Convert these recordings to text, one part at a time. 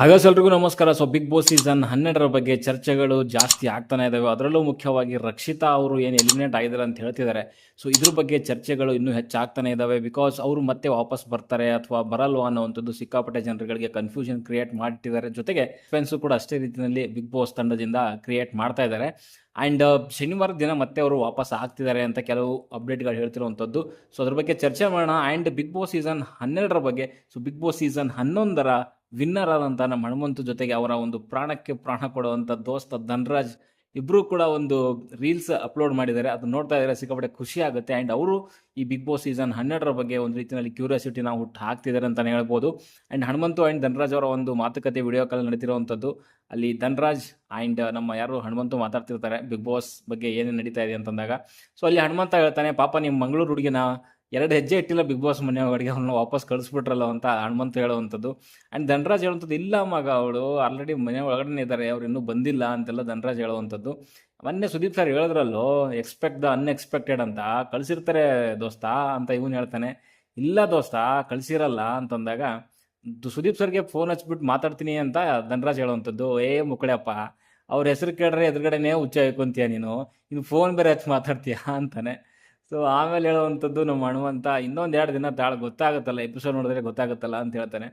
ಹಾಗಾದ್ರೆ ಎಲ್ರಿಗೂ ನಮಸ್ಕಾರ. ಸೊ ಬಿಗ್ ಬಾಸ್ ಸೀಸನ್ ಹನ್ನೆರಡರ ಬಗ್ಗೆ ಚರ್ಚೆಗಳು ಜಾಸ್ತಿ ಆಗ್ತಾನೆ ಇದಾವೆ. ಅದರಲ್ಲೂ ಮುಖ್ಯವಾಗಿ ರಕ್ಷಿತಾ ಅವರು ಏನು ಎಲಿಮಿನೇಟ್ ಆಗಿದ್ದಾರೆ ಅಂತ ಹೇಳ್ತಿದ್ದಾರೆ. ಸೊ ಇದ್ರ ಬಗ್ಗೆ ಚರ್ಚೆಗಳು ಇನ್ನೂ ಹೆಚ್ಚಾಗ್ತಾನೆ ಇದ್ದಾವೆ ಬಿಕಾಸ್ ಅವರು ಮತ್ತೆ ವಾಪಸ್ ಬರ್ತಾರೆ ಅಥವಾ ಬರಲ್ವಾ ಅನ್ನೋವಂಥದ್ದು ಸಿಕ್ಕಾಪಟ್ಟೆ ಜನರುಗಳಿಗೆ ಕನ್ಫ್ಯೂಷನ್ ಕ್ರಿಯೇಟ್ ಮಾಡಿಟ್ಟಿದ್ದಾರೆ ಜೊತೆಗೆ ಫ್ರೆಂಡ್ಸು ಕೂಡ ಅಷ್ಟೇ ರೀತಿಯಲ್ಲಿ ಬಿಗ್ ಬಾಸ್ ತಂಡದಿಂದ ಕ್ರಿಯೇಟ್ ಮಾಡ್ತಾ ಇದ್ದಾರೆ. ಆ್ಯಂಡ್ ಶನಿವಾರ ದಿನ ಮತ್ತೆ ಅವರು ವಾಪಸ್ ಆಗ್ತಿದ್ದಾರೆ ಅಂತ ಕೆಲವು ಅಪ್ಡೇಟ್ಗಳು ಹೇಳ್ತಿರುವಂಥದ್ದು. ಸೊ ಅದ್ರ ಬಗ್ಗೆ ಚರ್ಚೆ ಮಾಡೋಣ. ಆ್ಯಂಡ್ ಬಿಗ್ ಬಾಸ್ ಸೀಸನ್ ಹನ್ನೆರಡರ ಬಗ್ಗೆ. ಸೊ ಬಿಗ್ ಬಾಸ್ ಸೀಸನ್ ಹನ್ನೊಂದರ ವಿನ್ನರ್ ಆದಂಥ ನಮ್ಮ ಹನುಮಂತು ಜೊತೆಗೆ ಅವರ ಒಂದು ಪ್ರಾಣಕ್ಕೆ ಪ್ರಾಣ ಕೊಡುವಂಥ ದೋಸ್ತ ಧನ್ರಾಜ್ ಇಬ್ಬರು ಕೂಡ ಒಂದು ರೀಲ್ಸ್ ಅಪ್ಲೋಡ್ ಮಾಡಿದ್ದಾರೆ. ಅದು ನೋಡ್ತಾ ಇದ್ದಾರೆ ಸಿಕ್ಕಾಪಟ್ಟೆ ಖುಷಿ ಆಗುತ್ತೆ. ಆ್ಯಂಡ್ ಅವರು ಈ ಬಿಗ್ ಬಾಸ್ ಸೀಸನ್ ಹನ್ನೆರಡರ ಬಗ್ಗೆ ಒಂದು ರೀತಿಯಲ್ಲಿ ಕ್ಯೂರಿಯಾಸಿಟಿನ ಹುಟ್ಟು ಹಾಕ್ತಿದ್ದಾರೆ ಅಂತಲೇ ಹೇಳ್ಬೋದು. ಆ್ಯಂಡ್ ಹನುಮಂತು ಆ್ಯಂಡ್ ಧನ್ರಾಜ್ ಅವರ ಒಂದು ಮಾತುಕತೆ ವಿಡಿಯೋ ಕಾಲ್ ನಡೀತಿರುವಂಥದ್ದು ಅಲ್ಲಿ ಧನ್ರಾಜ್ ಆ್ಯಂಡ್ ನಮ್ಮ ಯಾರು ಹನುಮಂತು ಮಾತಾಡ್ತಿರ್ತಾರೆ ಬಿಗ್ ಬಾಸ್ ಬಗ್ಗೆ ಏನೇನು ನಡೀತಾ ಇದೆ ಅಂತಂದಾಗ. ಸೊ ಅಲ್ಲಿ ಹನುಮಂತ ಹೇಳ್ತಾನೆ, ಪಾಪ ನಿಮ್ಮ ಮಂಗಳೂರು ಹುಡುಗಿನ? ಎರಡು ಹೆಜ್ಜೆ ಇಟ್ಟಿಲ್ಲ ಬಿಗ್ ಬಾಸ್ ಮನೆ ಒಳಗಡೆ ಅವ್ನ ವಾಪಸ್ ಕಳಿಸ್ಬಿಟ್ರಲ್ಲ ಅಂತ ಹನುಮಂತ ಹೇಳುವಂಥದ್ದು. ಆ್ಯಂಡ್ ಧನರಾಜ್ ಹೇಳುವಂಥದ್ದು, ಇಲ್ಲ ಮಗ ಅವಳು ಆಲ್ರೆಡಿ ಮನೆ ಒಳಗಡೆ ಇದ್ದಾರೆ ಅವ್ರು ಇನ್ನೂ ಬಂದಿಲ್ಲ ಅಂತೆಲ್ಲ ಧನರಾಜ್ ಹೇಳುವಂಥದ್ದು. ಮೊನ್ನೆ ಸುದೀಪ್ ಸರ್ ಹೇಳಿದ್ರಲ್ಲೋ ಎಕ್ಸ್ಪೆಕ್ಟ್ ದ ಅನ್ಎಕ್ಸ್ಪೆಕ್ಟೆಡ್ ಅಂತ, ಕಳಿಸಿರ್ತಾರೆ ದೋಸ್ತ ಅಂತ ಇವನು ಹೇಳ್ತಾನೆ. ಇಲ್ಲ ದೋಸ್ತ, ಕಳಿಸಿರಲ್ಲ ಅಂತಂದಾಗ ಸುದೀಪ್ ಸರ್ಗೆ ಫೋನ್ ಹಚ್ಬಿಟ್ಟು ಮಾತಾಡ್ತೀನಿ ಅಂತ ಧನರಾಜ್ ಹೇಳುವಂಥದ್ದು. ಏ ಮುಕ್ಕಳೆಯಪ್ಪ ಅವ್ರ ಹೆಸರು ಕೇಳ್ರೆ ಎದುರುಗಡೆನೇ ಹುಚ್ಚ ಹಾಕೊಂತೀಯ ನೀನು, ಇನ್ನು ಫೋನ್ ಬೇರೆ ಹಚ್ಚಿ ಮಾತಾಡ್ತೀಯ ಅಂತಾನೆ. ಸೊ ಆಮೇಲೆ ಹೇಳುವಂಥದ್ದು ನಮ್ಮ ಹನುಮಂತ ಇನ್ನೊಂದು ಎರಡು ದಿನ ತಾಳ ಗೊತ್ತಾಗುತ್ತಲ್ಲ ಎಪಿಸೋಡ್ ನೋಡಿದ್ರೆ ಗೊತ್ತಾಗುತ್ತಲ್ಲ ಅಂತ ಹೇಳ್ತಾನೆ.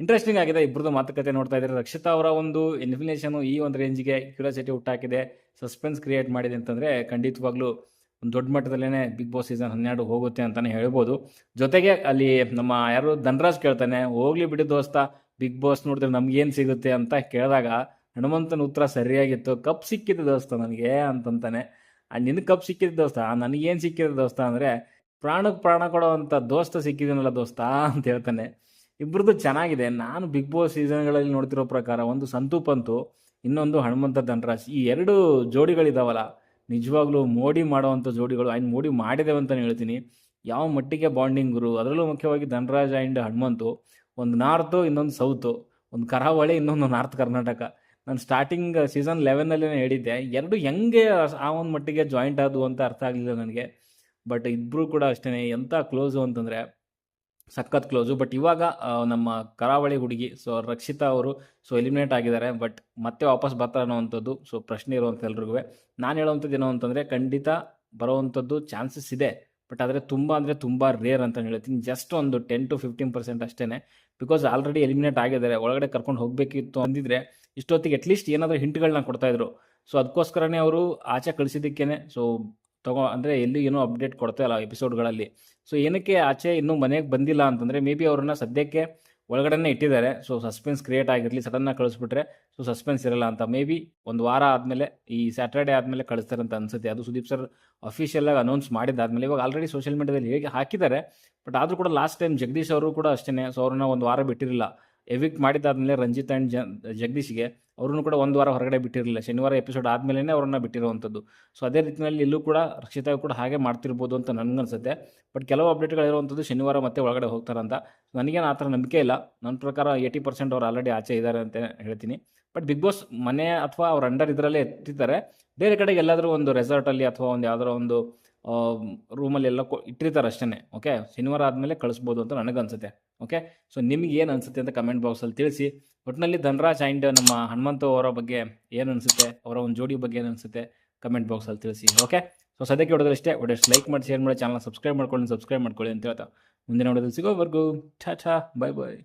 ಇಂಟ್ರೆಸ್ಟಿಂಗ್ ಆಗಿದೆ ಇಬ್ಬರದ್ದು ಮಾತುಕತೆ ನೋಡ್ತಾ ಇದ್ದಾರೆ. ರಕ್ಷಿತಾ ಅವರ ಒಂದು ಎಲಿಮಿನೇಷನ್ ಈ ಒಂದು ರೇಂಜ್ಗೆ ಕ್ಯೂರಿಯಾಸಿಟಿ ಹುಟ್ಟಾಕಿದೆ ಸಸ್ಪೆನ್ಸ್ ಕ್ರಿಯೇಟ್ ಮಾಡಿದೆ ಅಂತಂದರೆ ಖಂಡಿತವಾಗ್ಲೂ ಒಂದು ದೊಡ್ಡ ಮಟ್ಟದಲ್ಲೇ ಬಿಗ್ ಬಾಸ್ ಸೀಸನ್ ಹನ್ನೆರಡು ಹೋಗುತ್ತೆ ಅಂತಲೇ ಹೇಳ್ಬೋದು. ಜೊತೆಗೆ ಅಲ್ಲಿ ನಮ್ಮ ಯಾರು ಧನರಾಜ್ ಕೇಳ್ತಾನೆ, ಹೋಗ್ಲಿ ಬಿಡಿ ದೋಸ್ತ ಬಿಗ್ ಬಾಸ್ ನೋಡಿದ್ರೆ ನಮ್ಗೇನು ಸಿಗುತ್ತೆ ಅಂತ ಕೇಳಿದಾಗ, ಹನುಮಂತನ ಉತ್ತರ ಸರಿಯಾಗಿತ್ತು. ಕಪ್ ಸಿಕ್ಕಿದೆ ದೋಸ್ತ ನನಗೆ ಅಂತಂತಾನೆ. ನಿನ್ನ ಕಪ್ ಸಿಕ್ಕಿದೆ ದೋಸ್ತ ನನಗೇನು ಸಿಕ್ಕಿದ ದೋಸ್ತ ಅಂದರೆ ಪ್ರಾಣಕ್ಕೆ ಪ್ರಾಣ ಕೊಡೋವಂಥ ದೋಸ್ತ ಸಿಕ್ಕಿದ್ದೀನಲ್ಲ ದೋಸ್ತ ಅಂತ ಹೇಳ್ತಾನೆ. ಇಬ್ಬರದ್ದು ಚೆನ್ನಾಗಿದೆ. ನಾನು ಬಿಗ್ ಬಾಸ್ ಸೀಸನ್ಗಳಲ್ಲಿ ನೋಡ್ತಿರೋ ಪ್ರಕಾರ ಒಂದು ಸಂತು ಪಂತು, ಇನ್ನೊಂದು ಹನುಮಂತ ಧನರಾಜ್, ಈ ಎರಡು ಜೋಡಿಗಳಿದಾವಲ್ಲ, ನಿಜವಾಗ್ಲೂ ಮೋಡಿ ಮಾಡೋವಂಥ ಜೋಡಿಗಳು ಆ್ಯಂಡ್ ಮೋಡಿ ಮಾಡಿದೆ ಅಂತಲೇ ಹೇಳ್ತೀನಿ. ಯಾವ ಮಟ್ಟಿಗೆ ಬಾಂಡಿಂಗರು, ಅದರಲ್ಲೂ ಮುಖ್ಯವಾಗಿ ಧನರಾಜ್ ಆ್ಯಂಡ್ ಹನುಮಂತು, ಒಂದು ನಾರ್ತು, ಇನ್ನೊಂದು ಸೌತು, ಒಂದು ಕರಾವಳಿ, ಇನ್ನೊಂದು ನಾರ್ತ್ ಕರ್ನಾಟಕ. ನಾನು ಸ್ಟಾರ್ಟಿಂಗ್ ಸೀಸನ್ ಲೆವೆನಲ್ಲಿ ಹೇಳಿದ್ದೆ. ಎರಡು ಹೆಂಗೆ ಆ ಒಂದು ಮಟ್ಟಿಗೆ ಜಾಯಿಂಟ್ ಆದವು ಅಂತ ಅರ್ಥ ಆಗಲಿಲ್ಲ ನನಗೆ. ಬಟ್ ಇಬ್ಬರು ಕೂಡ ಅಷ್ಟೇ ಎಂಥ ಕ್ಲೋಸು ಅಂತಂದರೆ ಸಖತ್ ಕ್ಲೋಸು ಬಟ್ ಇವಾಗ ನಮ್ಮ ಕರಾವಳಿ ಹುಡುಗಿ ಸೊ ರಕ್ಷಿತಾ ಅವರು ಸೊ ಎಲಿಮಿನೇಟ್ ಆಗಿದ್ದಾರೆ. ಬಟ್ ಮತ್ತೆ ವಾಪಸ್ ಬರ್ತಾರೆ ಅನ್ನೋವಂಥದ್ದು ಸೊ ಪ್ರಶ್ನೆ ಇರುವಂಥ ಎಲ್ರಿಗೂ. ನಾನು ಹೇಳುವಂಥದ್ದು ಏನು ಅಂತಂದರೆ, ಖಂಡಿತ ಬರೋವಂಥದ್ದು ಚಾನ್ಸಸ್ ಇದೆ. ಬಟ್ ಆದರೆ ತುಂಬ ಅಂದರೆ ತುಂಬ ರೇರ್ ಅಂತ ಹೇಳ್ತೀನಿ. ಜಸ್ಟ್ ಒಂದು ಟೆನ್ ಟು ಫಿಫ್ಟೀನ್ ಪರ್ಸೆಂಟ್ ಅಷ್ಟೇ ಬಿಕಾಸ್ ಆಲ್ರೆಡಿ ಎಲಿಮಿನೇಟ್ ಆಗಿದ್ದಾರೆ. ಒಳಗಡೆ ಕರ್ಕೊಂಡು ಹೋಗಬೇಕಿತ್ತು ಅಂದಿದ್ರೆ ಇಷ್ಟೊತ್ತಿಗೆ ಅಟ್ಲೀಸ್ಟ್ ಏನಾದರೂ ಹಿಂಟ್ಗಳನ್ನ ಕೊಡ್ತಾಯಿದ್ರು ಸೊ ಅದಕ್ಕೋಸ್ಕರನೇ ಅವರು ಆಚೆ ಕಳಿಸಿದ್ದಕ್ಕೇನೆ. ಸೊ ತಗೋ, ಅಂದರೆ ಎಲ್ಲಿ ಏನೋ ಅಪ್ಡೇಟ್ ಕೊಡ್ತಾ ಇಲ್ಲ ಎಪಿಸೋಡ್ಗಳಲ್ಲಿ ಸೊ ಏನಕ್ಕೆ ಆಚೆ ಇನ್ನೂ ಮನೆಗೆ ಬಂದಿಲ್ಲ ಅಂತಂದರೆ ಮೇ ಬಿ ಅವ್ರನ್ನ ಸದ್ಯಕ್ಕೆ ಒಳಗಡೆನೇ ಇಟ್ಟಿದ್ದಾರೆ. ಸೊ ಸಸ್ಪೆನ್ಸ್ ಕ್ರಿಯೇಟ್ ಆಗಿರಲಿ ಸಡನ್ನಾಗಿ ಕಳಿಸ್ಬಿಟ್ರೆ ಸೊ ಸಸ್ಪೆನ್ಸ್ ಇರಲ್ಲ ಅಂತ. ಮೇ ಬಿ ಒಂದು ವಾರ ಆದಮೇಲೆ, ಈ ಸ್ಯಾಟರ್ಡೆ ಆದಮೇಲೆ ಕಳಿಸ್ತಾರೆ ಅಂತ ಅನ್ಸುತ್ತೆ. ಅದು ಸುದೀಪ್ ಸರ್ ಅಫಿಷಿಯಲಾಗಿ ಅನೌನ್ಸ್ ಮಾಡಿದ್ದಾದ್ಮೇಲೆ, ಇವಾಗ ಆಲ್ರೆಡಿ ಸೋಷಿಯಲ್ ಮೀಡಿಯಾದಲ್ಲಿ ಹೇಗೆ ಹಾಕಿದ್ದಾರೆ ಬಟ್ ಆದರೂ ಕೂಡ ಲಾಸ್ಟ್ ಟೈಮ್ ಜಗದೀಶ್ ಅವರು ಕೂಡ ಅಷ್ಟೇ ಸೊ ಅವ್ರನ್ನ ಒಂದು ವಾರ ಬಿಟ್ಟಿರಲಿಲ್ಲ. ಎವಿಕ್ಟ್ ಮಾಡಿದಾದ್ಮೇಲೆ ರಂಜಿತ್ ಆ್ಯಂಡ್ ಜ, ಜಗದೀಶ್ಗೆ ಅವ್ರನ್ನು ಕೂಡ ಒಂದು ವಾರ ಹೊರಗಡೆ ಬಿಟ್ಟಿರಲಿಲ್ಲ. ಶನಿವಾರ ಎಪಿಸೋಡ್ ಆದಮೇಲೆ ಅವ್ರನ್ನ ಬಿಟ್ಟಿರುವಂಥದ್ದು. ಸೊ ಅದೇ ರೀತಿಯಲ್ಲಿ ಇಲ್ಲೂ ಕೂಡ ರಕ್ಷಿತಾ ಕೂಡ ಹಾಗೆ ಮಾಡ್ತಿರ್ಬೋದು ಅಂತ ನನಗನ್ಸುತ್ತೆ. ಬಟ್ ಕೆಲವು ಅಪ್ಡೇಟ್ಗಳಿರುವಂಥದ್ದು ಶನಿವಾರ ಮತ್ತೆ ಒಳಗಡೆ ಹೋಗ್ತಾರಂತ. ನನಗೇನು ಆ ಥರ ನಂಬಿಕೆ ಇಲ್ಲ. ನನ್ನ ಪ್ರಕಾರ ಏಯ್ಟಿ ಪರ್ಸೆಂಟ್ ಅವ್ರು ಆಲ್ರೆಡಿ ಆಚೆ ಇದ್ದಾರೆ ಅಂತ ಹೇಳ್ತೀನಿ. ಬಟ್ ಬಿಗ್ ಬಾಸ್ ಮನೆ ಅಥವಾ ಅವ್ರ ಅಂಡರ್ ಇದರಲ್ಲೇ ಎತ್ತಿದ್ದಾರೆ ಬೇರೆ ಕಡೆಗೆ ಎಲ್ಲಾದರೂ ಒಂದು ರೆಸಾರ್ಟಲ್ಲಿ ಅಥವಾ ಒಂದು ಯಾವುದಾದ್ರು ಒಂದು ರೂಮಲ್ಲಿ ಎಲ್ಲ ಕೊ, ಇಟ್ಟಿರ್ತಾರೆ ಅಷ್ಟೇ ಓಕೆ ಶನಿವಾರ ಆದಮೇಲೆ ಕಳಿಸ್ಬೋದು ಅಂತ ನನಗನ್ಸುತ್ತೆ. ಓಕೆ ಸೊ ನಿಮ್ಗೆ ಏನು ಅನಿಸುತ್ತೆ ಅಂತ ಕಮೆಂಟ್ ಬಾಕ್ಸಲ್ಲಿ ತಿಳಿಸಿ. ಒಟ್ಟಿನಲ್ಲಿ ಧನರಾಜ್ ಆ್ಯಂಡ್ ನಮ್ಮ ಹನುಮಂತು ಅವರ ಬಗ್ಗೆ ಏನು ಅನಿಸುತ್ತೆ, ಅವರ ಒಂದು ಜೋಡಿ ಬಗ್ಗೆ ಏನು ಅನಿಸುತ್ತೆ ಕಮೆಂಟ್ ಬಾಕ್ಸಲ್ಲಿ ತಿಳಿಸಿ ಓಕೆ ಸೊ ಸದ್ಯಕ್ಕೆ ಹೊಡೆದ್ರೆ ಇಷ್ಟೇ ಒಳ್ಳೆ ಲೈಕ್ ಮಾಡಿ ಶೇರ್ ಮಾಡಿ ಚಾನಲ್ ಸಬ್ಸ್ಕ್ರೈಬ್ ಮಾಡ್ಕೊಳ್ಳಿ ಸಬ್ಸ್ಕ್ರೈಬ್ ಮಾಡ್ಕೊಳ್ಳಿ ಅಂತ ಹೇಳ್ತಾ. ಮುಂದಿನ ಹೊಡೆದಲ್ಲಿ ಸಿಗೋವರೆಗೂ. ಛಾ ಛಾ ಬಾಯ್ ಬಾಯ್